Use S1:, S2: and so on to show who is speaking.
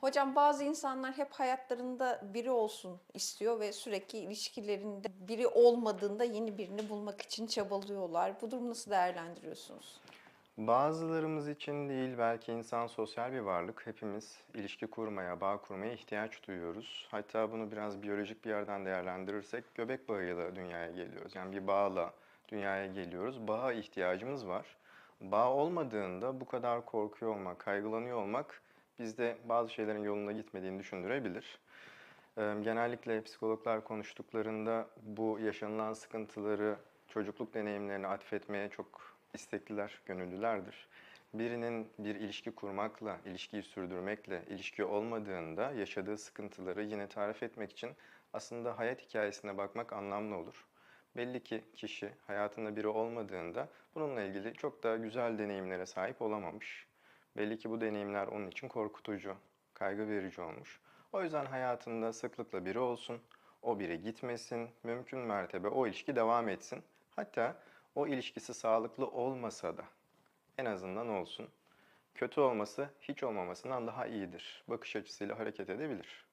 S1: Hocam bazı insanlar hep hayatlarında biri olsun istiyor ve sürekli ilişkilerinde biri olmadığında yeni birini bulmak için çabalıyorlar. Bu durumu nasıl değerlendiriyorsunuz?
S2: Bazılarımız için değil, belki insan sosyal bir varlık. Hepimiz ilişki kurmaya, bağ kurmaya ihtiyaç duyuyoruz. Hatta bunu biraz biyolojik bir yerden değerlendirirsek göbek bağıyla dünyaya geliyoruz. Yani bir bağla dünyaya geliyoruz. Bağa ihtiyacımız var. Bağ olmadığında bu kadar korkuyor olmak, kaygılanıyor olmak bizde bazı şeylerin yolunda gitmediğini düşündürebilir. Ee, Genellikle psikologlar konuştuklarında bu yaşanılan sıkıntıları çocukluk deneyimlerine atfetmeye çok istekliler, gönüllülerdir. Birinin bir ilişki kurmakla, ilişkiyi sürdürmekle, ilişki olmadığında yaşadığı sıkıntıları yine tarif etmek için aslında hayat hikayesine bakmak anlamlı olur. Belli ki kişi hayatında biri olmadığında bununla ilgili çok da güzel deneyimlere sahip olamamış. Belli ki bu deneyimler onun için korkutucu, kaygı verici olmuş. O yüzden hayatında sıklıkla biri olsun, o biri gitmesin, mümkün mertebe o ilişki devam etsin. Hatta o ilişkisi sağlıklı olmasa da en azından olsun. Kötü olması hiç olmamasından daha iyidir. Bakış açısıyla hareket edebilir.